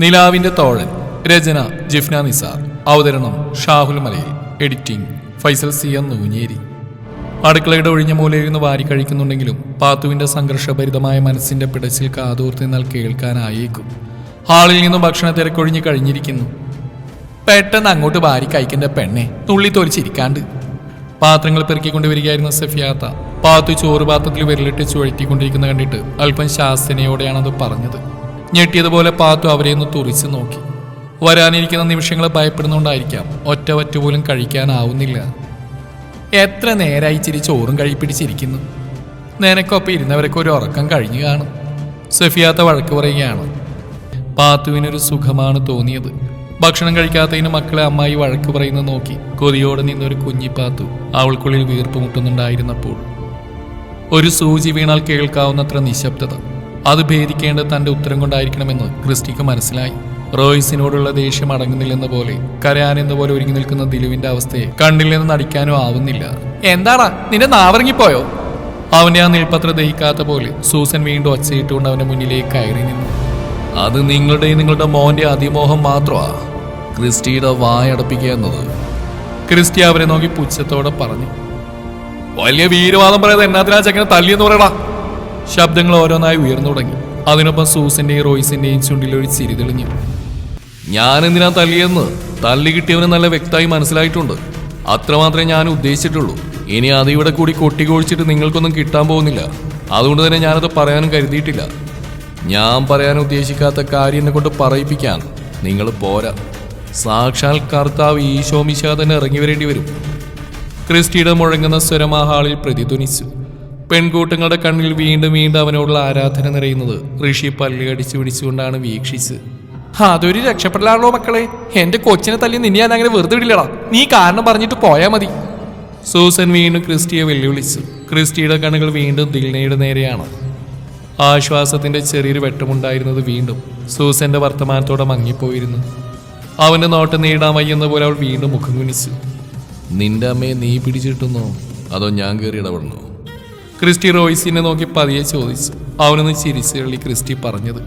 നിലാവിന്റെ തോഴൻ രചന ജിഫ്ന നിസാർ. അവതരണം Shahul Malayil. Editing Faisal C M Noonjeri. അടുക്കളയുടെ ഒഴിഞ്ഞ മൂലയിരുന്ന് വാരി കഴിക്കുന്നുണ്ടെങ്കിലും പാത്തുവിന്റെ സംഘർഷഭരിതമായ മനസ്സിന്റെ പിടച്ചിൽ കാതോർത്ത് നിന്നാൽ കേൾക്കാനായേക്കും. ഹാളിൽ നിന്നും ഭക്ഷണ തിരക്കൊഴിഞ്ഞ് കഴിഞ്ഞിരിക്കുന്നു. പെട്ടെന്ന് അങ്ങോട്ട് വാരി കഴിക്കേണ്ട പെണ്ണെ തുള്ളി തൊലിച്ചിരിക്കാണ്ട്. പാത്രങ്ങൾ പെറുക്കിക്കൊണ്ട് വരികയായിരുന്ന സഫിയാത്ത പാത്തു ചോറ് പാത്രത്തിൽ വിരലിട്ട് ചുഴറ്റിക്കൊണ്ടിരിക്കുന്ന കണ്ടിട്ട് അല്പം ശാസ്തനയോടെയാണത് പറഞ്ഞത്. ഞെട്ടിയതുപോലെ പാത്തു അവരെ ഒന്ന് തുറിച്ചു നോക്കി. വരാനിരിക്കുന്ന നിമിഷങ്ങളെ ഭയപ്പെടുന്നുകൊണ്ടായിരിക്കാം ഒറ്റ ഒറ്റ പോലും കഴിക്കാനാവുന്നില്ല. എത്ര നേരായി ഇച്ചിരി ചോറും കഴിപ്പിടിച്ചിരിക്കുന്നു നിനക്കൊപ്പം ഇരുന്നവരൊക്കെ ഒരു ഉറക്കം കഴിഞ്ഞു കാണും. സഫിയാത്ത വഴക്ക് പറയുകയാണ്. പാത്തുവിനൊരു സുഖമാണ് തോന്നിയത്. ഭക്ഷണം കഴിക്കാത്തതിന് മക്കളെ അമ്മായി വഴക്ക് പറയുന്നത് നോക്കി കൊതിയോടെ നിന്നൊരു കുഞ്ഞിപ്പാത്തു അവൾക്കുള്ളിൽ വീർപ്പ് മുട്ടുന്നുണ്ടായിരുന്നപ്പോൾ. ഒരു സൂചി വീണാൽ കേൾക്കാവുന്നത്ര നിശബ്ദത. അത് ഭേദിക്കേണ്ടത് തന്റെ ഉത്തരം കൊണ്ടായിരിക്കണമെന്ന് ക്രിസ്റ്റിക്ക് മനസ്സിലായി. റോയ്സിനോടുള്ള ദേഷ്യം അടങ്ങുന്നില്ലെന്ന പോലെ കരയാനെന്ന പോലെ ഒരുങ്ങി നിൽക്കുന്ന ദിലുവിന്റെ അവസ്ഥയെ കണ്ടിൽ നിന്ന് നടിക്കാനോ ആവുന്നില്ല. എന്താടാ നിന്റെ നാവറങ്ങിപ്പോയോ? അവന്റെ ആ നിൽപ്പത്ര ദഹിക്കാത്ത പോലെ സൂസൻ വീണ്ടും ഒച്ചയിട്ടുകൊണ്ട് അവന്റെ മുന്നിലേക്ക് കയറി നിന്നു. അത് നിങ്ങളുടെ നിങ്ങളുടെ മോന്റെ അതിമോഹം മാത്രമാ. ക്രിസ്റ്റിയുടെ വായടപ്പിക്കുക എന്നത്. ക്രിസ്റ്റി അവരെ നോക്കി പുച്ഛത്തോടെ പറഞ്ഞു. വലിയ വീരവാദം പറയാതെ എന്നാത്തിനാ ചക്കനെ തല്ലിയെന്ന് പറയടാ? ശബ്ദങ്ങൾ ഓരോന്നായി ഉയർന്നു തുടങ്ങി. അതിനൊപ്പം സൂസിന്റെയും റോയ്സിന്റെയും ചുണ്ടിൽ ഒരു ചിരി തെളിഞ്ഞു. ഞാൻ എന്തിനാ തല്ലിയെന്ന് തല്ലി കിട്ടിയവന് നല്ല വ്യക്തമായി മനസ്സിലായിട്ടുണ്ട്. അത്രമാത്രമേ ഞാൻ ഉദ്ദേശിച്ചിട്ടുള്ളൂ. ഇനി അത് ഇവിടെ കൂടി കൊട്ടിക്കൊഴിച്ചിട്ട് നിങ്ങൾക്കൊന്നും കിട്ടാൻ പോകുന്നില്ല. അതുകൊണ്ട് തന്നെ ഞാനത് പറയാനും കരുതിയിട്ടില്ല. ഞാൻ പറയാൻ ഉദ്ദേശിക്കാത്ത കാര്യം എന്നെ കൊണ്ട് പറയിപ്പിക്കാൻ നിങ്ങൾ പോരാ. സാക്ഷാൽ കർത്താവ് ഈശോമിശ തന്നെ ഇറങ്ങി വരേണ്ടി വരും. ക്രിസ്റ്റിയുടെ മുഴങ്ങുന്ന സ്വരമാ ഹാളിൽ പ്രതിധ്വനിച്ചു. പെൺകൂട്ടങ്ങളുടെ കണ്ണിൽ വീണ്ടും വീണ്ടും അവനോടുള്ള ആരാധന നിറയുന്നത് ഋഷി പല്ലി അടിച്ചു പിടിച്ചുകൊണ്ടാണ് വീക്ഷിച്ച് അതൊരു രക്ഷപ്പെടലാണല്ലോ മക്കളെ. എന്റെ കൊച്ചിനെ തല്ലി നിന്നെ അങ്ങനെ വെറുതെ വിടില്ലടാ. നീ കാരണം പറഞ്ഞിട്ട് പോയാ മതി. സൂസൻ വീണ്ടും ക്രിസ്റ്റിയെ വെല്ലുവിളിച്ചു. ക്രിസ്റ്റിയുടെ കണ്ണുകൾ വീണ്ടും ദിൽനയുടെ നേരെയാണ്. ആശ്വാസത്തിന്റെ ചെറിയൊരു വെട്ടമുണ്ടായിരുന്നത് വീണ്ടും സൂസന്റെ വർത്തമാനത്തോടെ മങ്ങിപ്പോയിരുന്നു. അവന്റെ നോട്ടം നേടാൻ വയ്യെന്ന പോലെ അവൾ വീണ്ടും മുഖം കുനിച്ചു. നിന്റെ അമ്മയെ നീ പിടിച്ചിട്ടുന്നോ അതോ ഞാൻ കയറി ഇടപെടണോ? ക്രിസ്റ്റി റോയ്സിനെ നോക്കി പതിയെ ചോദിച്ചു. അവനൊന്ന് ചിരിച്ചുള്ളി ക്രിസ്റ്റി പറഞ്ഞത്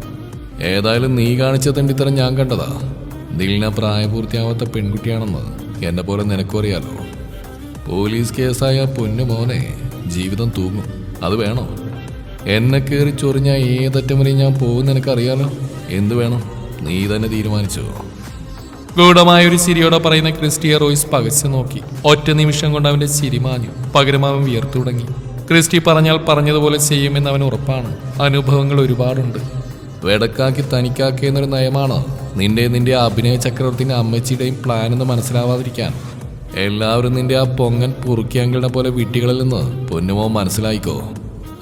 ഏതായാലും നീ കാണിച്ച തണ്ടിത്തരം ഞാൻ കണ്ടതാ. ദിലിന പ്രായപൂർത്തിയാവാത്ത പെൺകുട്ടിയാണെന്ന് എന്നെ പോലെ നിനക്കും അറിയാലോ. പോലീസ് കേസായ പൊന്നു മോനെ ജീവിതം തൂങ്ങും. അത് വേണോ? എന്നെ കയറി ചൊറിഞ്ഞ ഏതറ്റം വരെ ഞാൻ പോകുന്ന നിനക്കറിയാലോ? എന്ത് വേണം? നീ തന്നെ തീരുമാനിച്ചോ? ഗൂഢമായ ഒരു ചിരിയോടെ പറയുന്ന ക്രിസ്റ്റിയ റോയ്സ് പകച്ചു നോക്കി. ഒറ്റ നിമിഷം കൊണ്ട് അവന്റെ ചിരി മാഞ്ഞു. അവൻ വിയർത്തു തുടങ്ങി. ക്രിസ്റ്റി പറഞ്ഞാൽ പറഞ്ഞതുപോലെ ചെയ്യുമെന്ന് അവൻ ഉറപ്പാണ്. അനുഭവങ്ങൾ ഒരുപാടുണ്ട്. വേടക്കാക്കി തനിക്കാക്കി എന്നൊരു നയമാണ്? നിന്റെ നിന്റെ അഭിനയ ചക്രവർത്തിന്റെ അമ്മച്ചിയുടെയും പ്ലാൻ എന്ന് മനസ്സിലാവാതിരിക്കാൻ. എല്ലാവരും നിന്റെ ആ പൊങ്ങൻ പുറുക്കിയങ്കിളിനെ പോലെ വീട്ടികളിൽ നിന്ന് പൊന്നുമോ മനസ്സിലായിക്കോ?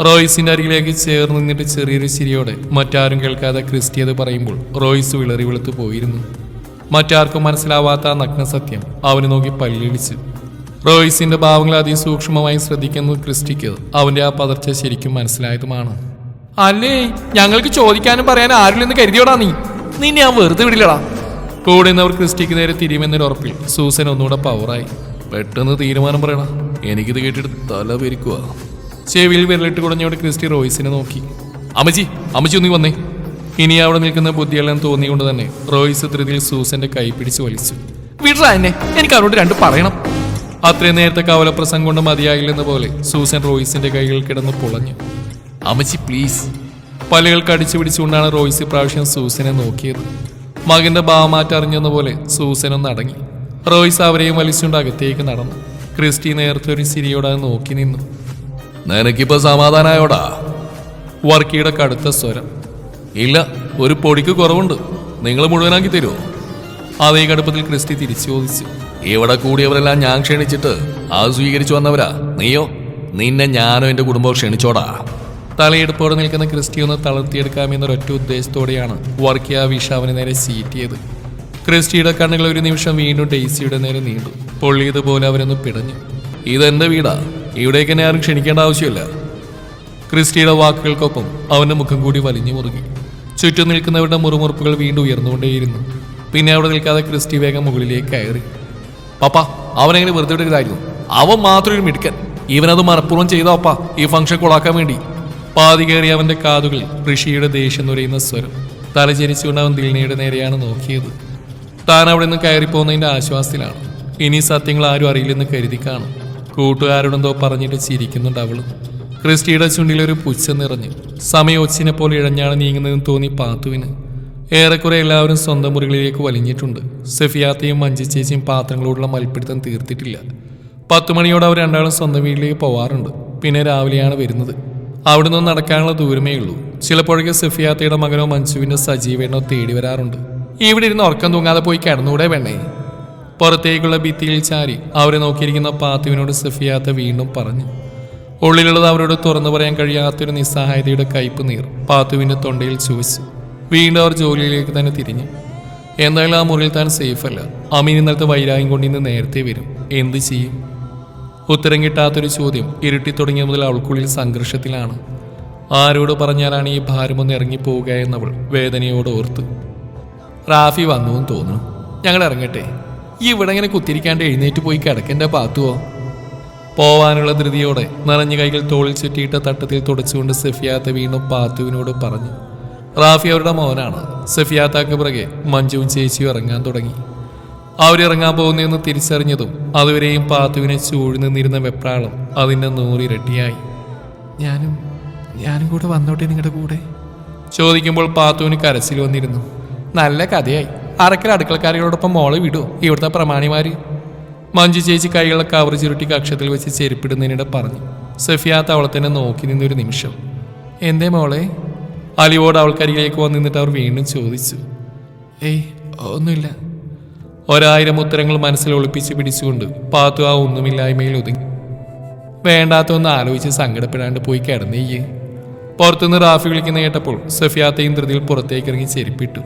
റോയ്സിന്റെ അരികിലേക്ക് ചേർന്ന് നിന്നിട്ട് ചെറിയൊരു ചിരിയോടെ മറ്റാരും കേൾക്കാതെ ക്രിസ്റ്റി അത് പറയുമ്പോൾ റോയ്സ് വിളറി വെളുത്തു പോയിരുന്നു. മറ്റാർക്കും മനസ്സിലാവാത്ത നഗ്നസത്യം അവന് നോക്കി പല്ലിടിച്ചു. റോയ്സിന്റെ ഭാവങ്ങൾ അതിസൂക്ഷ്മമായി ശ്രദ്ധിക്കുന്നത് ക്രിസ്റ്റിക്ക്. അവന്റെ ആ പതർച്ച ശരിക്കും മനസ്സിലായതുമാണ്. അല്ലേ ഞങ്ങൾക്ക് ചോദിക്കാനും പറയാനും ആരില്ലെന്ന് കരുതിയോടാ നീ? നീ ഞാൻ വെറുതെ വിടില്ലടാ. കൂടെ നിന്നവർ ക്രിസ്റ്റിക്ക് നേരെ തിരിയുമെന്നൊരു ഉറപ്പിൽ സൂസൻ ഒന്നുകൂടെ പവറായി പെട്ടെന്ന് തീരുമാനം പറയണം. എനിക്കിത് കേട്ടിട്ട് തല പെരിക്കുക ചെവിയിൽ വിരലിട്ട് കുടഞ്ഞോട് ക്രിസ്റ്റി റോയ്സിനെ നോക്കി. അമ്മജി അമ്മജി ഒന്നി വന്നേ. ഇനി അവിടെ നിൽക്കുന്ന ബുദ്ധിയെല്ലാം തോന്നിയുകൊണ്ട് തന്നെ റോയ്സ് ധൃതിയിൽ സൂസന്റെ കൈ പിടിച്ച് വലിച്ചു. വീട്ടിലെ എന്നെ. എനിക്ക് അവരോട് രണ്ട് പറയണം. അത്രയും നേരത്തെ കവലപ്രസംഗം കൊണ്ട് മതിയായില്ലെന്ന പോലെ സൂസൻ റോയിസിന്റെ കൈകൾ കിടന്ന് പൊളഞ്ഞു. അമ്മച്ചി പ്ലീസ് പല്ലുകൾ കടിച്ചു പിടിച്ചുകൊണ്ടാണ് റോയിസ് ഇപ്രാവശ്യം സൂസനെ നോക്കിയത്. മകന്റെ ഭാവമാറ്റം അറിഞ്ഞെന്ന പോലെ നടങ്ങി. അടങ്ങി റോയിസ് അവരെയും വലിച്ചുകൊണ്ട് അകത്തേക്ക് നടന്നു. ക്രിസ്റ്റി നേരത്തെ ഒരു സിരിയോടെ നോക്കി നിന്നു. നിനക്കിപ്പോ സമാധാനായോടാ? വർക്കിയുടെ കടുത്ത സ്വരം. ഇല്ല ഒരു പൊടിക്ക് കുറവുണ്ട്. നിങ്ങൾ മുഴുവനാക്കി തരുമോ അതേ കടുപ്പത്തിൽ ക്രിസ്റ്റി തിരിച്ചു ചോദിച്ചു. ഇവിടെ കൂടിയവരെല്ലാം ഞാൻ ക്ഷണിച്ചിട്ട് അത് സ്വീകരിച്ചു വന്നവരാ. നീയോ? നിന്നെ ഞാനോ എന്റെ കുടുംബവും ക്ഷണിച്ചോടാ. തലയെടുപ്പോടെ നിൽക്കുന്ന ക്രിസ്റ്റി ഒന്ന് തളർത്തിയെടുക്കാമെന്നൊരൊറ്റ ഉദ്ദേശത്തോടെയാണ് വർക്കിയ വിഷ നേരെ സീറ്റിയത്. ക്രിസ്റ്റിയുടെ കണ്ണുകൾ ഒരു നിമിഷം വീണ്ടും ഡെയ്സിയുടെ നേരെ നീണ്ടു. പൊള്ളിയതുപോലെ അവരൊന്ന് പിടഞ്ഞു. ഇതെന്റെ വീടാ. ഇവിടേക്ക് എന്നെ ആരും ക്ഷണിക്കേണ്ട ആവശ്യമില്ല. ക്രിസ്റ്റിയുടെ വാക്കുകൾക്കൊപ്പം അവന്റെ മുഖം കൂടി വലിഞ്ഞു മുറുകി. ചുറ്റും നിൽക്കുന്നവരുടെ മുറുമുറുപ്പുകൾ വീണ്ടും ഉയർന്നുകൊണ്ടേയിരുന്നു. പിന്നെ അവിടെ നിൽക്കാതെ ക്രിസ്റ്റി വേഗം മുകളിലേക്ക് കയറി. പപ്പ അവനെങ്ങനെ വെറുതെ വിടുകയായിരുന്നു അവൻ മാത്രം ഒരു മിടുക്കൻ. ഇവനത് മനഃപൂർവം ചെയ്ത അപ്പ ഈ ഫംഗ്ഷൻ കൊളാക്കാൻ വേണ്ടി. പാതി കയറി അവന്റെ കാതുകളിൽ ഋഷിയുടെ ദേഷ്യം നുരയുന്ന സ്വരം. തലചരിച്ചുകൊണ്ട് അവൻ ദിൽനയുടെ നേരെയാണ് നോക്കിയത്. താൻ അവിടെ നിന്ന് കയറിപ്പോകുന്നതിന്റെ ആശ്വാസത്തിലാണ്. ഇനി സത്യങ്ങൾ ആരും അറിയില്ലെന്ന് കരുതി കാണും. കൂട്ടുകാരോടെന്തോ പറഞ്ഞിട്ട് ചിരിക്കുന്നുണ്ട് അവളും. ക്രിസ്റ്റിയുടെ ചുണ്ടിലൊരു പുച്ഛം നിറഞ്ഞു സമയോച്ചിനെ പോലെ ഇഴഞ്ഞാണ് നീങ്ങുന്നതെന്ന് തോന്നി പാത്തുവിന്. ഏറെക്കുറെ എല്ലാവരും സ്വന്തം മുറികളിലേക്ക് വലിഞ്ഞിട്ടുണ്ട്. സെഫിയാത്തയും മഞ്ചിച്ചേച്ചിയും ചേച്ചിയും പാത്രങ്ങളോടുള്ള മൽപ്പിടുത്തം തീർത്തിട്ടില്ല. പത്തു മണിയോടെ അവർ രണ്ടാളും സ്വന്തം വീട്ടിലേക്ക് പോവാറുണ്ട്. പിന്നെ രാവിലെയാണ് വരുന്നത്. അവിടെ നിന്ന് നടക്കാനുള്ള ദൂരമേ ഉള്ളൂ. ചിലപ്പോഴൊക്കെ സെഫിയാത്തയുടെ മകനോ മഞ്ജുവിനോ സജീവനോ തേടി വരാറുണ്ട്. ഇവിടെ ഇരുന്ന് ഉറക്കം തൂങ്ങാതെ പോയി കിടന്നുകൂടെ വേണേ പുറത്തേക്കുള്ള ഭിത്തിയിൽ ചാരി അവരെ നോക്കിയിരിക്കുന്ന പാത്തുവിനോട് സഫിയാത്ത വീണ്ടും പറഞ്ഞു. ഉള്ളിലുള്ളത് അവരോട് തുറന്നു പറയാൻ കഴിയാത്തൊരു നിസ്സഹായതയുടെ കയ്പ് നീർ പാത്തുവിന്റെ തൊണ്ടയിൽ ചുവച്ചു. വീണ്ടും അവർ ജോലിയിലേക്ക് തന്നെ തിരിഞ്ഞു. എന്തായാലും ആ മുറിയിൽ താൻ സേഫല്ല. അമീൻ ഇന്നലത്തെ വൈരാഗ്യം കൊണ്ട് ഇന്ന് നേരത്തെ വരും. എന്ത് ചെയ്യും? ഉത്തരം കിട്ടാത്തൊരു ചോദ്യം ഇരുട്ടി തുടങ്ങിയ മുതൽ അവൾക്കുള്ളിൽ സംഘർഷത്തിലാണ്. ആരോട് പറഞ്ഞാലാണ് ഈ ഭാരമൊന്ന് ഇറങ്ങിപ്പോവുക എന്നവൾ വേദനയോട് ഓർത്തു. റാഫി വന്നു എന്ന് തോന്നുന്നു. ഞങ്ങൾ ഇറങ്ങട്ടെ. ഈ ഇവിടെ ഇങ്ങനെ കുത്തിരിക്കാണ്ട് എഴുന്നേറ്റ് പോയി കിടക്കേണ്ട പാത്തുവോ? പോവാനുള്ള ധൃതിയോടെ നിറഞ്ഞ കൈകൾ തോളിൽ ചുറ്റിയിട്ട തട്ടത്തിൽ തുടച്ചുകൊണ്ട് സെഫിയാത്ത വീണ്ടും പാത്തുവിനോട് പറഞ്ഞു. റാഫി അവരുടെ മോനാണ്. സഫിയാത്താക്ക് പിറകെ മഞ്ജുവും ചേച്ചിയും ഇറങ്ങാൻ തുടങ്ങി. അവരിറങ്ങാൻ പോകുന്നതെന്ന് തിരിച്ചറിഞ്ഞതും അതുവരെയും പാത്തുവിനെ ചൂഴി നിന്നിരുന്ന വെപ്രാളം അതിന്റെ നൂറിരട്ടിയായി ഞാനും ഞാനും കൂടെ വന്നോട്ടെ നിങ്ങളുടെ കൂടെ? ചോദിക്കുമ്പോൾ പാത്തുവിന് കരച്ചിൽ വന്നിരുന്നു. നല്ല കഥയായി. അറക്കൽ അടുക്കളക്കാരികളോടൊപ്പം മോളെ വിടൂ. ഇവിടുത്തെ പ്രമാണിമാർ മഞ്ജു ചേച്ചി കൈകളെ കവർ ചുരുട്ടി കക്ഷത്തിൽ വെച്ച് ചെരുപ്പിടുന്നതിനിടെ പറഞ്ഞു. സഫിയാത്ത് അവളെ തന്നെ നോക്കി നിന്നൊരു നിമിഷം. എന്തേ മോളെ? അലിവോട് അവൾക്കരികിലേക്ക് വന്നിട്ട് അവർ വീണ്ടും ചോദിച്ചു ഏയ് ഒന്നുമില്ല. ഒരായിരം ഉത്തരങ്ങൾ മനസ്സിൽ ഒളിപ്പിച്ച് പിടിച്ചുകൊണ്ട് പാത്തു ആ ഒന്നുമില്ലായ്മയിൽ ഒതുങ്ങി. വേണ്ടാത്തൊന്ന് ആലോചിച്ച് സങ്കടപ്പെടാണ്ട് പോയി കിടന്നേയ്യേ പുറത്തുനിന്ന് റാഫി വിളിക്കുന്ന കേട്ടപ്പോൾ സഫിയാത്തയും ധൃതിയിൽ പുറത്തേക്ക് ഇറങ്ങി ചെരുപ്പിട്ടു.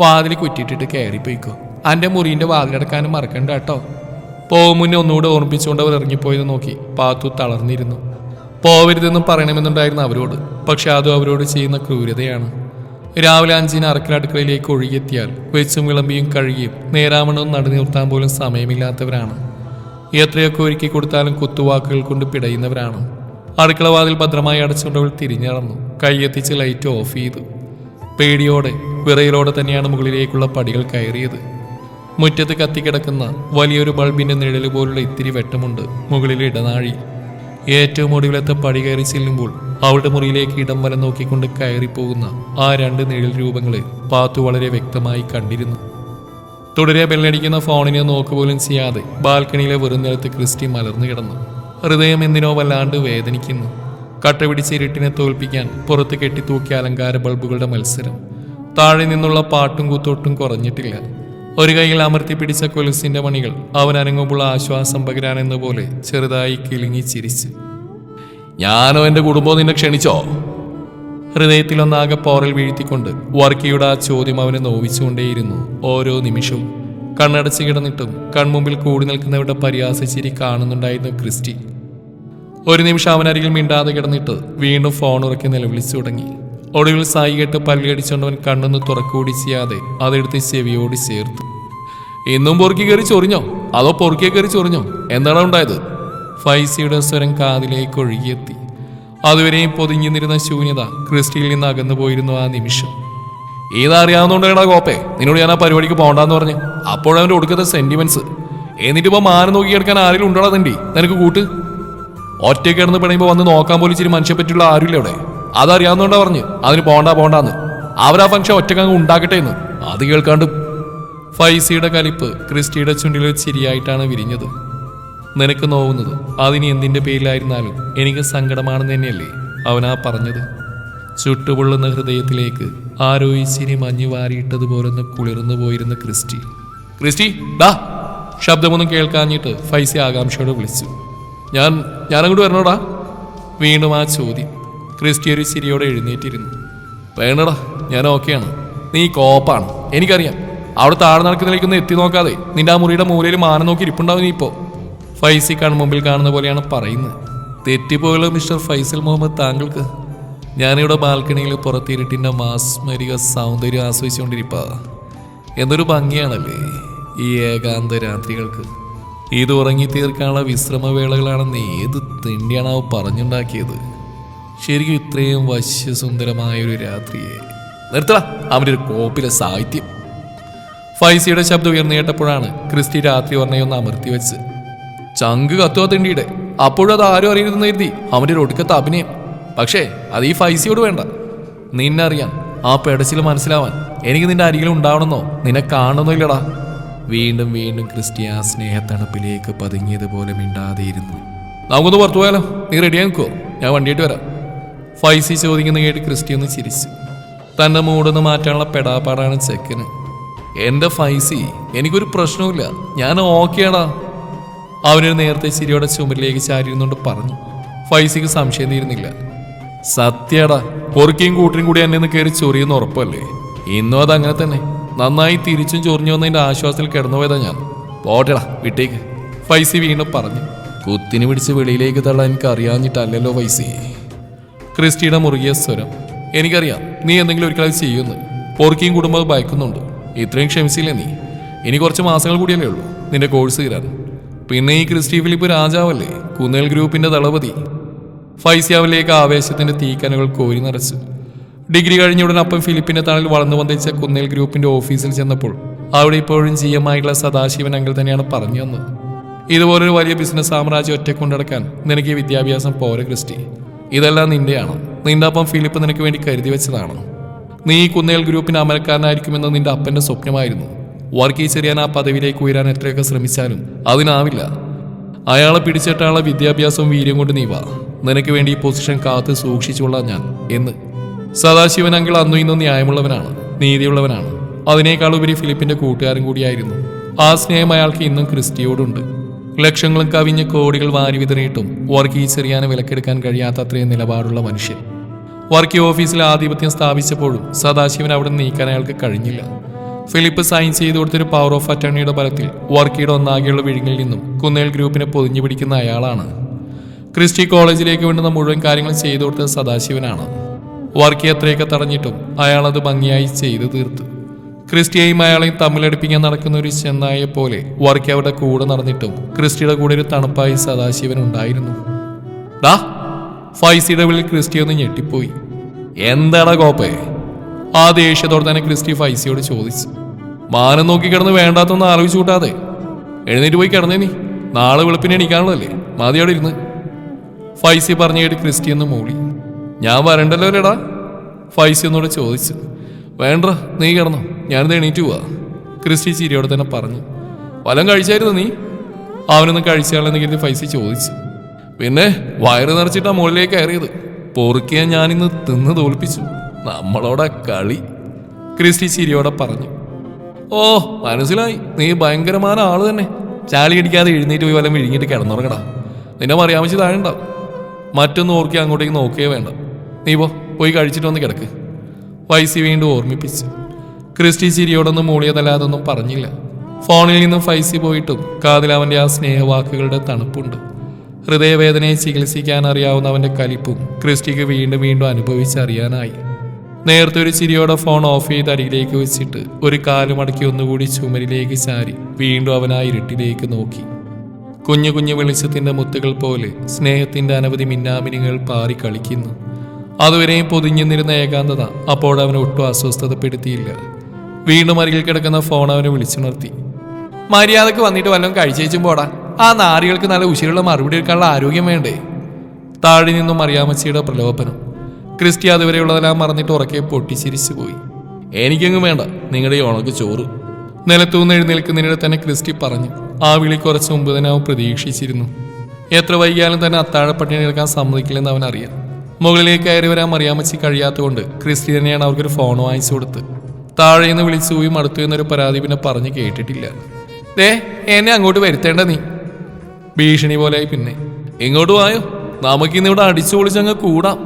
വാതിൽ കുറ്റിയിട്ടിട്ട് കയറിപ്പോയിക്കോ. അന്റെ മുറിന്റെ വാതിലടക്കാനും മറക്കണ്ട കേട്ടോ. പോകും മുന്നേ ഒന്നുകൂടെ ഓർമ്മിച്ചുകൊണ്ട് അവർ ഇറങ്ങിപ്പോയത് നോക്കി പാത്തു തളർന്നിരുന്നു. പോവരുതെന്നും പറയണമെന്നുണ്ടായിരുന്നു അവരോട്. പക്ഷെ അതും അവരോട് ചെയ്യുന്ന ക്രൂരതയാണ്. രാവിലെ അഞ്ചിന് അറക്കലടുക്കളയിലേക്ക് ഒഴുകിയെത്തിയാൽ വെച്ചും വിളമ്പിയും കഴുകിയും നേരാമണവും നടു നിർത്താൻ പോലും സമയമില്ലാത്തവരാണ്. എത്രയൊക്കെ ഒരുക്കി കൊടുത്താലും കുത്തുവാക്കുകൾ കൊണ്ട് പിടയുന്നവരാണ്. അടുക്കളവാതിൽ ഭദ്രമായി അടച്ചുകൊണ്ടവൾ തിരിഞ്ഞിറന്നു കൈയെത്തിച്ച് ലൈറ്റ് ഓഫ് ചെയ്തു. പേടിയോടെ വിറയിലോടെ തന്നെയാണ് മുകളിലേക്കുള്ള പടികൾ കയറിയത്. മുറ്റത്ത് കത്തിക്കിടക്കുന്ന വലിയൊരു ബൾബിന്റെ നിഴൽ പോലുള്ള ഇത്തിരി വെട്ടമുണ്ട് മുകളിൽ ഇടനാഴി. ഏറ്റവും ഒടുവിലത്തെ പടി കയറി ചെല്ലുമ്പോൾ അവളുടെ മുറിയിലേക്ക് ഇടം വലം നോക്കിക്കൊണ്ട് കയറിപ്പോകുന്ന ആ രണ്ട് നിഴൽ രൂപങ്ങളെ പാത്തു വളരെ വ്യക്തമായി കണ്ടിരുന്നു. തുടരെ ബെല്ലടിക്കുന്ന ഫോണിനെ നോക്കുപോലും ചെയ്യാതെ ബാൽക്കണിയിലെ വെറും നിലത്ത് ക്രിസ്റ്റി മലർന്നു കിടന്നു. ഹൃദയം എന്തിനോ വല്ലാണ്ട് വേദനിക്കുന്നു. കട്ട പിടിച്ച് ഇരുട്ടിനെ തോൽപ്പിക്കാൻ പുറത്ത് കെട്ടിത്തൂക്കിയ അലങ്കാര ബൾബുകളുടെ മത്സരം. താഴെ നിന്നുള്ള പാട്ടും കൂത്തോട്ടും കുറഞ്ഞിട്ടില്ല. ഒരു കൈയിൽ അമർത്തി പിടിച്ച കൊലുസിന്റെ മണികൾ അവൻ അനങ്ങുമ്പോൾ ആശ്വാസം പകരാനെന്ന പോലെ ചെറുതായി കിളിങ്ങി ചിരിച്ചു. ഞാനോ എന്റെ കുടുംബവും നിന്നെ ക്ഷണിച്ചോ? ഹൃദയത്തിലൊന്നാകെ പോറൽ വീഴ്ത്തിക്കൊണ്ട് വർക്കിയുടെ ആ ചോദ്യം അവനെ നോവിച്ചുകൊണ്ടേയിരുന്നു ഓരോ നിമിഷവും. കണ്ണടച്ച് കിടന്നിട്ടും കൺമുമ്പിൽ കൂടി നിൽക്കുന്നവരുടെ പരിഹാസച്ചിരി കാണുന്നുണ്ടായിരുന്നു ക്രിസ്റ്റി. ഒരു നിമിഷം അവനരികിൽ മിണ്ടാതെ കിടന്നിട്ട് വീണ്ടും ഫോൺ ഉറക്കി നിലവിളിച്ചു തുടങ്ങി ഒടുവിൽ സായി കേട്ട് പല്ലുകടിച്ചുകൊണ്ടവൻ കണ്ണൊന്ന് തുറക്കൂടി ചെയ്യാതെ അതെടുത്ത് ചെവിയോട് ചേർത്തു. ഇന്നും പൊറുക്കി കയറി ചൊറിഞ്ഞോ? അതോ പൊറുക്കിയെ കയറി ചൊറിഞ്ഞോ? എന്താണ് ഉണ്ടായത്? ഫൈസിയുടെ സ്വരം കാതിലേക്ക് ഒഴുകിയെത്തി. അതുവരെയും പൊതിഞ്ഞു നിന്നിരുന്ന ശൂന്യത ക്രിസ്റ്റിയിൽ നിന്ന് അകന്നു പോയിരുന്നു ആ നിമിഷം. ഇതറിയാവുന്നതുകൊണ്ടാണ് കോപ്പേ നിന്നോട് ഞാൻ ആ പരിപാടിക്ക് പോകണ്ടെന്ന് പറഞ്ഞു. അപ്പോഴവന്റെ ഒടുക്കത്തെ സെന്റിമെന്റ്സ് എന്നിട്ടിപ്പോ മാനം നോക്കി കിടക്കാൻ ആരെങ്കിലും ഉണ്ടോടാ തണ്ടി നിനക്ക് കൂട്ട്? ഒറ്റയ്ക്ക് കിടന്ന് പിണയുമ്പോൾ വന്ന് നോക്കാൻ പോലും ഇച്ചിരി മനുഷ്യ പറ്റുള്ള ആരുമില്ല അവിടെ. അതറിയാവുന്നതുകൊണ്ടാ പറഞ്ഞു. അതിന് പോണ്ടാ പോണ്ടാന്ന്. അവരാ ഫംഗ്ഷൻ ഒറ്റക്കങ്ങ് ഉണ്ടാക്കട്ടെ എന്ന് അത് കേൾക്കാണ്ട് ഫൈസിയുടെ കലിപ്പ് ക്രിസ്റ്റിയുടെ ചുണ്ടിൽ ഒരു ചിരിയായിട്ടാണ് വിരിഞ്ഞത്. നിനക്ക് നോവുന്നത് അതിന് എന്തിന്റെ പേരിലായിരുന്നാലും എനിക്ക് സങ്കടമാണെന്ന് തന്നെയല്ലേ അവനാ പറഞ്ഞത്. ചുട്ടുപൊള്ളുന്ന ഹൃദയത്തിലേക്ക് ആരോ ഈ ചിരി മഞ്ഞു വാരിയിട്ടതുപോലൊന്ന് കുളിർന്നു പോയിരുന്ന ക്രിസ്റ്റി. ക്രിസ്റ്റി ഡാ ശബ്ദമൊന്നും കേൾക്കാഞ്ഞിട്ട് ഫൈസി ആകാംക്ഷയോടെ വിളിച്ചു. ഞാൻ ഞാനങ്ങോട്ട് വരണോടാ? വീണ്ടും ആ ചോദ്യം. ക്രിസ്റ്റി ഒരു ചിരിയോടെ എഴുന്നേറ്റിരുന്നു. വേണടാ ഞാൻ ഓക്കെയാണ്. നീ കോപ്പാണ്. എനിക്കറിയാം. അവിടെ താഴെ നടക്കുന്നതിലേക്കൊന്ന് എത്തി നോക്കാതെ നിന്റെ ആ മുറിയുടെ മൂലയിൽ മാനം നോക്കി ഇരിപ്പുണ്ടാവും നീ ഇപ്പോൾ ഫൈസി കൺമുമ്പിൽ കാണുന്ന പോലെയാണ് പറയുന്നത്. തെറ്റിപ്പോയുള്ള മിസ്റ്റർ ഫൈസൽ മുഹമ്മദ് താങ്കൾക്ക്? ഞാനിവിടെ ബാൽക്കണിയിൽ പുറത്തിരുട്ടിന്റെ മാസ്മരിക സൗന്ദര്യം ആസ്വദിച്ചുകൊണ്ടിരിപ്പാ. എന്തൊരു ഭംഗിയാണല്ലേ ഈ ഏകാന്ത രാത്രികൾക്ക്. ഇത് ഉറങ്ങി തീർക്കാനുള്ള വിശ്രമവേളകളാണെന്ന് ഏത് തിണ്ടിയാണാവ് പറഞ്ഞുണ്ടാക്കിയത്. ശരിക്കും ഇത്രയും വശ്യസുന്ദരമായ ഒരു രാത്രിയെ. നിർത്തട അവന്റെ ഒരു കോപ്പിലെ സാഹിത്യം. ഫൈസിയുടെ ശബ്ദം ഉയർന്നു കേട്ടപ്പോഴാണ് ക്രിസ്റ്റി രാത്രി പറഞ്ഞയൊന്ന് അമർത്തി വെച്ച്. ചങ്ക് കത്തുവത്തിണ്ടിയുടെ അപ്പോഴും അത് ആരും അറിയരുതെന്ന് കരുതി അവന്റെ ഒരു ഒടുക്കത്തെ അഭിനയം. പക്ഷേ അത് ഈ ഫൈസിയോട് വേണ്ട. നിന്നറിയാൻ ആ പെടച്ചിൽ മനസ്സിലാവാൻ എനിക്ക് നിന്റെ അരികിൽ ഉണ്ടാവണമെന്നോ? നിന്നെ കാണണമെന്നോ ഇല്ലടാ വീണ്ടും വീണ്ടും ക്രിസ്റ്റി ആ സ്നേഹത്തണുപ്പിലേക്ക് പതുങ്ങിയതുപോലെ മിണ്ടാതെ ഇരുന്നു നമുക്കൊന്ന് പുറത്തു പോയാലോ നീ റെഡിയാക്കോ ഞാൻ വണ്ടിയിട്ട് വരാം. ഫൈസി ചോദിക്കുന്ന കേട്ട് ക്രിസ്റ്റി ഒന്ന് ചിരിച്ചു. തന്റെ മൂടൊന്ന് മാറ്റാനുള്ള പെടാപ്പാടാണ് ചെക്കന്. എന്റെ ഫൈസി എനിക്കൊരു പ്രശ്നവുമില്ല. ഞാൻ ഓക്കെയാടാ അവനൊരു നേരത്തെ ചിരിയോടെ ചുമരിലേക്ക് ചാരിയിരുന്നുകൊണ്ട് പറഞ്ഞു. ഫൈസിക്ക് സംശയം തീരുന്നില്ല. സത്യടാ പൊറുക്കിയും കൂട്ടിനും കൂടി എന്നെ ഒന്ന് കയറി ചൊറിയെന്ന് ഉറപ്പല്ലേ? ഇന്നും അതങ്ങനെ തന്നെ. നന്നായി തിരിച്ചും ചൊറിഞ്ഞു വന്നതിന്റെ ആശ്വാസത്തിൽ കിടന്നുപോയതാ ഞാൻ. പോട്ടെടാ വിട്ടേക്ക്. ഫൈസി വീണ്ടും പറഞ്ഞു. കുത്തിന് പിടിച്ച് വെളിയിലേക്ക് തള്ളാൻ എനിക്ക് അറിയാഞ്ഞിട്ടല്ലല്ലോ ഫൈസി. ക്രിസ്റ്റിയുടെ മുറുകിയ സ്വരം. എനിക്കറിയാം നീ എന്തെങ്കിലും ഒരിക്കലും ചെയ്യുന്നു പൊറുക്കിയും കുടുംബം ഭയക്കുന്നുണ്ട്. ഇത്രയും ക്ഷമിച്ചില്ലേ നീ? ഇനി കുറച്ച് മാസങ്ങൾ കൂടിയല്ലേ ഉള്ളൂ. നിന്റെ കോഴ്സ് തീരാൻ. പിന്നെ ഈ ക്രിസ്റ്റി ഫിലിപ്പ് രാജാവല്ലേ? കുന്നേൽ ഗ്രൂപ്പിന്റെ ദളപതി. ഫൈസിയാവിലേക്ക് ആവേശത്തിന്റെ തീക്കനകൾ കോരി നിറച്ചു. ഡിഗ്രി കഴിഞ്ഞ ഉടൻ അപ്പം ഫിലിപ്പിന്റെ തണൽ വളർന്നു വന്നിച്ച കുന്നേൽ ഗ്രൂപ്പിന്റെ ഓഫീസിൽ ചെന്നപ്പോൾ അവിടെ ഇപ്പോഴും ജി എം ആയിട്ടുള്ള സദാശിവൻ അങ്കിൾ തന്നെയാണ് പറഞ്ഞു തന്നത്. ഇതുപോലൊരു വലിയ ബിസിനസ് സാമ്രാജ്യം ഒറ്റക്കൊണ്ടടക്കാൻ നിനക്ക് ഈ വിദ്യാഭ്യാസം പോരെ ക്രിസ്റ്റി. ഇതെല്ലാം നിന്റെയാണ്. നിന്റെ അപ്പം ഫിലിപ്പ് നിനക്ക് വേണ്ടി കരുതി വെച്ചതാണ്. നീ ഈ കുന്നേൽ ഗ്രൂപ്പിന്റെ അമരക്കാരനായിരിക്കുമെന്ന് നിന്റെ അപ്പന്റെ സ്വപ്നമായിരുന്നു. വർക്കി ചെറിയാൻ ആ പദവിയിലേക്ക് ഉയരാൻ എത്രയൊക്കെ ശ്രമിച്ചാലും അതിനാവില്ല. അയാളെ പിടിച്ചിട്ടാളെ വിദ്യാഭ്യാസവും വീര്യം കൊണ്ട് നീ വാ. നിനക്ക് വേണ്ടി ഈ പൊസിഷൻ കാത്ത് സൂക്ഷിച്ചുകൊള്ളാം ഞാൻ എന്ന്. സദാശിവൻ അങ്കിൾ അന്നും ഇന്നും ന്യായമുള്ളവനാണ് നീതിയുള്ളവനാണ്. അതിനേക്കാൾ ഉപരി ഫിലിപ്പിന്റെ കൂട്ടുകാരൻ കൂടിയായിരുന്നു. ആ സ്നേഹം അയാൾക്ക് ഇന്നും ക്രിസ്റ്റിയോടുണ്ട്. ലക്ഷങ്ങളും കവിഞ്ഞ് കോടികൾ വാരി വിതറിയിട്ടും വർഗീസ് ചെറിയാനെ വിലക്കെടുക്കാൻ കഴിയാത്ത അത്രയും നിലപാടുള്ള മനുഷ്യൻ. വർക്കി ഓഫീസിൽ ആധിപത്യം സ്ഥാപിച്ചപ്പോഴും സദാശിവൻ അവിടെ നീക്കാൻ അയാൾക്ക് കഴിഞ്ഞില്ല. ഫിലിപ്പ് സൈൻ ചെയ്തു കൊടുത്തൊരു പവർ ഓഫ് അറ്റോർണിയുടെ ഫലത്തിൽ വർക്കിയുടെ ഒന്നാകെയുള്ള വിഴുങ്ങിൽ നിന്നും കുന്നേൽ ഗ്രൂപ്പിനെ പൊതിഞ്ഞു പിടിക്കുന്ന അയാളാണ്. ക്രിസ്റ്റി കോളേജിലേക്ക് വേണ്ടുന്ന മുഴുവൻ കാര്യങ്ങൾ ചെയ്തു കൊടുത്തത് സദാശിവനാണ്. വർക്കി അത്രയൊക്കെ തടഞ്ഞിട്ടും അയാൾ അത് ഭംഗിയായി ചെയ്തു തീർത്തു. ക്രിസ്റ്റിയെയും അയാളെയും തമ്മിലടുപ്പിക്കാൻ നടക്കുന്ന ഒരു ചെന്നായെ പോലെ വർക്കി അവരുടെ കൂടെ നടന്നിട്ടും ക്രിസ്റ്റിയുടെ കൂടെ ഒരു തണുപ്പായി സദാശിവൻ ഉണ്ടായിരുന്നു. ഡാ ഫൈസിയുടെ വിളിൽ ക്രിസ്റ്റി ഒന്ന് ഞെട്ടിപ്പോയി. എന്താടാ കോപ്പേ? ആ ദേഷ്യത്തോടെ തന്നെ ക്രിസ്റ്റി ഫൈസിയോട് ചോദിച്ചു. മാനം നോക്കി കിടന്ന് വേണ്ടാത്തൊന്ന് ആലോചിച്ചു കൂട്ടാതെ. എഴുന്നേറ്റ് പോയി കിടന്നേ നീ. നാളെ വെളുപ്പിനെ എണീക്കാനുള്ളതല്ലേ? മതി അവിടെ ഇരുന്ന്. ഫൈസി പറഞ്ഞു കേട്ട് ക്രിസ്റ്റി ഒന്ന് മൂളി ഞാൻ വരണ്ടല്ലോ അല്ലേടാ ഫൈസി ഒന്നുകൂടെ ചോദിച്ചു. വേണ്ട നീ കിടന്നോ. ഞാനിത് എണീറ്റ് പോവാ. ക്രിസ്റ്റി ചിരിയോടെ തന്നെ പറഞ്ഞു. വലം കഴിച്ചായിരുന്നു നീ? അവനൊന്നും കഴിച്ചാളെന്ന് കരുതി ഫൈസി ചോദിച്ചു. പിന്നെ വയറ് നിറച്ചിട്ടാ മുകളിലേക്ക് കയറിയത്. പൊറുക്കിയ ഞാനിന്ന് തിന്ന് തോൽപ്പിച്ചു. നമ്മളോടെ കളി. ക്രിസ്റ്റി ചിരിയോടെ പറഞ്ഞു. ഓ മനസ്സിലായി. നീ ഭയങ്കരമായ ആൾ തന്നെ. ചാളി അടിക്കാതെ എഴുന്നേറ്റ് പോയി വല്ലതും വിഴുങ്ങിയിട്ട് കിടന്നുറങ്ങടാ. നിന്നെ മറിയാമച്ച് താഴെ ഉണ്ടാവും. മറ്റൊന്നും ഓർക്കി അങ്ങോട്ടേക്ക് നോക്കുകയേ വേണ്ട. നീ പോ പോയി കഴിച്ചിട്ട് വന്ന് കിടക്ക്. ഫൈസി വീണ്ടും ഓർമ്മിപ്പിച്ചു. ക്രിസ്റ്റി ചിരിയോടൊന്നും മൂളിയതല്ലാതൊന്നും പറഞ്ഞില്ല. ഫോണിൽ നിന്നും ഫൈസി പോയിട്ടും കാതിൽ അവന്റെ ആ സ്നേഹവാക്കുകളുടെ തണുപ്പുണ്ട്. ഹൃദയവേദനയെ ചികിത്സിക്കാൻ അറിയാവുന്ന അവന്റെ കലിപ്പും ക്രിസ്റ്റിക്ക് വീണ്ടും വീണ്ടും അനുഭവിച്ചറിയാനായി. നേരത്തെ ഒരു ചിരിയോടെ ഫോൺ ഓഫ് ചെയ്ത് അരികിലേക്ക് വെച്ചിട്ട് ഒരു കാലുമടക്കി ഒന്നുകൂടി ചുമരിലേക്ക് ചാരി വീണ്ടും അവൻ ആ ഇരുട്ടിലേക്ക് നോക്കി. കുഞ്ഞു കുഞ്ഞു വെളിച്ചത്തിന്റെ മുത്തുകൾ പോലെ സ്നേഹത്തിന്റെ അനവധി മിന്നാമിനികൾ പാറി കളിക്കുന്നു. അതുവരെയും പൊതിഞ്ഞിരുന്ന ഏകാന്തത അപ്പോൾ അവനെ ഒട്ടും അസ്വസ്ഥതപ്പെടുത്തിയില്ല. വീണ്ടും അരികിൽ കിടക്കുന്ന ഫോൺ അവനെ വിളിച്ചുണർത്തി. മര്യാദയ്ക്ക് വന്നിട്ട് വല്ലതും കഴിച്ചേച്ചും പോടാ. ആ നാരികൾക്ക് നല്ല ഉശിരുള്ള മറുപടി എടുക്കാനുള്ള ആരോഗ്യം വേണ്ടേ? താഴെ നിന്നും അറിയാമച്ചിയുടെ പ്രലോഭനം. ക്രിസ്റ്റി അതുവരെയുള്ളതെല്ലാം മറന്നിട്ട് ഉറക്കെ പൊട്ടിച്ചിരിച്ചു പോയി. എനിക്കെങ്ങും വേണ്ട. നിങ്ങളുടെ ഈ ഉണക്ക് ചോറ്. നിലത്തൂന്ന് എഴുന്നേൽക്കുന്നതിനിടെ തന്നെ ക്രിസ്റ്റി പറഞ്ഞു. ആ വിളി കുറച്ച് മുമ്പ് തന്നെ അവൻ പ്രതീക്ഷിച്ചിരുന്നു. എത്ര വൈകിയാലും തന്നെ അത്താഴപ്പട്ടിണി എടുക്കാൻ സമ്മതിക്കില്ലെന്ന് അവൻ അറിയാം മുകളിലേക്ക് കയറി വരാൻ മറിയാമച്ചി കഴിയാത്തതുകൊണ്ട് ക്രിസ്റ്റീനയാണ് അവർക്കൊരു ഫോൺ വാങ്ങിച്ചു കൊടുത്ത് താഴെ നിന്ന് വിളിച്ചു പോയി മടുത്തു എന്നൊരു പരാതി പിന്നെ പറഞ്ഞു കേട്ടിട്ടില്ല. ദേ എന്നെ അങ്ങോട്ട് വരുത്തേണ്ട നീ. ഭീഷണി പോലെയായി പിന്നെ. ഇങ്ങോട്ട് വായോ? നമുക്കിന്ന് ഇവിടെ അടിച്ചു പൊളിച്ചങ്ങ് കൂടാം.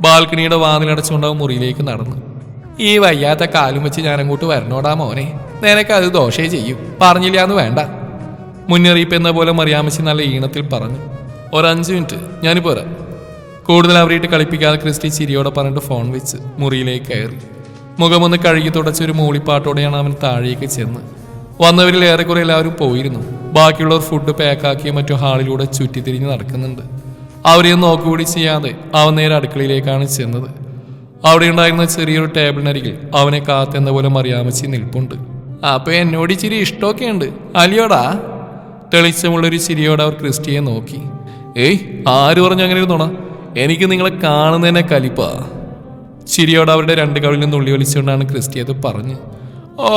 ബാൽക്കണിയുടെ വാതിലടച്ചുകൊണ്ടാവും മുറിയിലേക്ക് നടന്നു. ഈ വയ്യാത്ത കാലും വെച്ച് ഞാൻ അങ്ങോട്ട് വരണോടാ മോനെ. നിനക്ക് അത് ദോഷേ ചെയ്യും. പറഞ്ഞില്ല എന്ന് വേണ്ട. മുന്നറിയിപ്പ് എന്ന പോലെ മറിയാമച്ചി നല്ല ഈണത്തിൽ പറഞ്ഞു. ഒരഞ്ച് മിനിറ്റ്. ഞാനിപ്പോ വരാം. കൂടുതൽ അവരെയിട്ട് കളിപ്പിക്കാതെ ക്രിസ്റ്റി ചിരിയോടെ പറഞ്ഞിട്ട് ഫോൺ വെച്ച് മുറിയിലേക്ക് കയറി. മുഖമൊന്ന് കഴുകി തുടച്ച ഒരു മൂളിപ്പാട്ടോടെയാണ് അവൻ താഴേക്ക് ചെന്ന്. വന്നവരിൽ ഏറെക്കുറെ എല്ലാവരും പോയിരുന്നു. ബാക്കിയുള്ളവർ ഫുഡ് പാക്കാക്കി മറ്റു ഹാളിലൂടെ ചുറ്റിത്തിരിഞ്ഞ് നടക്കുന്നുണ്ട്. അവരെയും നോക്കുകൂടി ചെയ്യാതെ അവൻ നേരെ അടുക്കളയിലേക്കാണ് ചെന്നത്. അവിടെ ഉണ്ടായിരുന്ന ചെറിയൊരു ടേബിളിനരികിൽ അവനെ കാത്തെന്ന പോലെ മറിയാമച്ചി നിൽപ്പുണ്ട്. അപ്പൊ എന്നോട് ഇച്ചിരി ഇഷ്ടമൊക്കെ ഉണ്ട് അലിയോടാ തെളിച്ചമുള്ളൊരു ചിരിയോടെ അവർ ക്രിസ്റ്റിയെ നോക്കി. ഏയ് ആര് പറഞ്ഞു അങ്ങനെ ഇരുന്നോണ എനിക്ക് നിങ്ങളെ കാണുന്നതിനെ കലിപ്പാ. ചിരിയോടെ അവരുടെ രണ്ട് കവിളിൽ നിന്ന് ഉള്ളി വലിച്ചുകൊണ്ടാണ് ക്രിസ്റ്റി അത് പറഞ്ഞ്. ഓ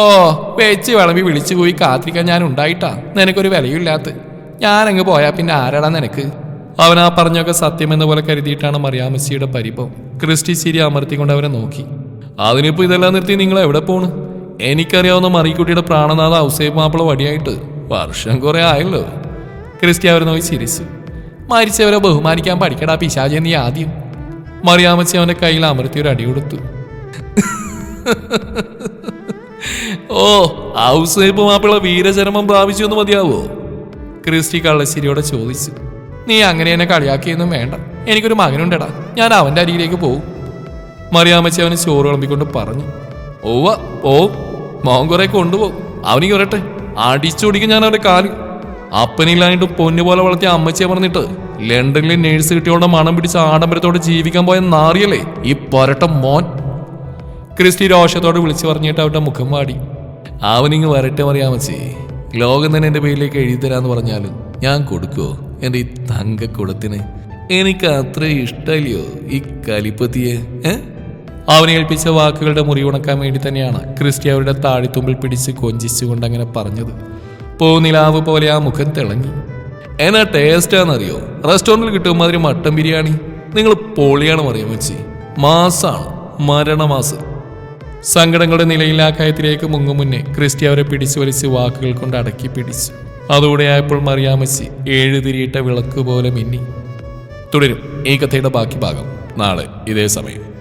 വെച്ച് വിളമ്പി വിളിച്ചു പോയി കാത്തിരിക്കാൻ ഞാൻ ഉണ്ടായിട്ടാ. നിനക്കൊരു വിലയില്ലാത്ത ഞാനങ്ങ് പോയാൽ പിന്നെ ആരാടാ നിനക്ക്? അവൻ ആ പറഞ്ഞൊക്കെ സത്യമെന്ന പോലെ കരുതിയിട്ടാണ് മറിയാമസിയുടെ പരിഭവം. ക്രിസ്റ്റി ചിരി അമർത്തിക്കൊണ്ട് അവരെ നോക്കി. അതിനിപ്പോ ഇതെല്ലാം നിർത്തി നിങ്ങൾ എവിടെ പോണു? എനിക്കറിയാവുന്ന മറിക്കുട്ടിയുടെ പ്രാണനാഥ ഔസേബ് മാപ്പിള വടിയായിട്ട്. വർഷം കുറെ ആയല്ലോ. ക്രിസ്റ്റി അവരെ നോക്കി ചിരിച്ചു. മരിച്ചവരെ ബഹുമാനിക്കാൻ പഠിക്കടാ പിശാചെ നീ ആദ്യം. മറിയാമച്ചി അവന്റെ കയ്യിൽ അമർത്തി ഒരു അടി കൊടുത്തു. ഓ വൈഫ് മാപ്പിള വീരചരമം പ്രാപിച്ചു എന്ന് മതിയാവോ? ക്രിസ്റ്റി കള്ളശ്ശേരിയോടെ ചോദിച്ചു. നീ അങ്ങനെ എന്നെ കളിയാക്കിയൊന്നും വേണ്ട. എനിക്കൊരു മകനുണ്ടടാ. ഞാൻ അവന്റെ അരിയിലേക്ക് പോവും. മറിയാമച്ചി അവന് ചോറ് വിളമ്പിക്കൊണ്ട് പറഞ്ഞു. ഓവ ഓ മോൻ കുറെ കൊണ്ടുപോകും. അവനിക്ക് വരട്ടെ. അടിച്ചോടിക്കും ഞാൻ അവന്റെ കാൽ. അപ്പനില്ലാഞ്ഞിട്ട് പൊന്നു പോലെ വളർത്തിയ അമ്മച്ചിയെ പറഞ്ഞിട്ട് ലണ്ടനിലെ നേഴ്സ് കിട്ടിയോടെ മണം പിടിച്ച ആഡംബരത്തോടെ ജീവിക്കാൻ പോയ നാറിയല്ലേ ഈ പൊരട്ട മോൻ? ക്രിസ്റ്റി രോഷത്തോടെ വിളിച്ചു പറഞ്ഞിട്ട് അവരുടെ മുഖം വാടി. അവനിങ് വരട്ടെ പറയാമച്ചി ലോകം തന്നെ എന്റെ പേരിലേക്ക് എഴുതി തരാന്ന് പറഞ്ഞാലും ഞാൻ കൊടുക്കുവോ? എന്റെ ഈ തങ്കക്കുടത്തിന് എനിക്ക് അത്ര ഇഷ്ടമല്ലയോ ഈ കലിപ്പത്തിയെ? അവനെ ഏൽപ്പിച്ച വാക്കുകളുടെ മുറി ഉണക്കാൻ വേണ്ടി തന്നെയാണ് ക്രിസ്റ്റി അവരുടെ താഴിത്തുമ്പിൽ പിടിച്ച് കൊഞ്ചിച്ചുകൊണ്ട് അങ്ങനെ പറഞ്ഞത്. പൂനിലാവ് പോലെ ആ മുഖം തിളങ്ങി. എന്നാ ടേസ്റ്റാന്നറിയോ റെസ്റ്റോറന്റിൽ കിട്ടും മാതിരി മട്ടൻ ബിരിയാണി. നിങ്ങൾ പൊളിയാണ് പറയാൻ വെച്ചി. മാസാണ് മരണമാസം. സങ്കടങ്ങളുടെ നിലയിലാക്കായത്തിലേക്ക് മുങ്ങും മുന്നേ ക്രിസ്റ്റി അവരെ പിടിച്ചു വലിച്ച് വാക്കുകൾ കൊണ്ട് അടക്കി പിടിച്ചു. അതോടെയായപ്പോൾ മറിയാമച്ചി ഏഴ് തിരിയിട്ട വിളക്ക് പോലെ മിന്നി. തുടരും ഈ കഥയുടെ ബാക്കി ഭാഗം നാളെ ഇതേ സമയം.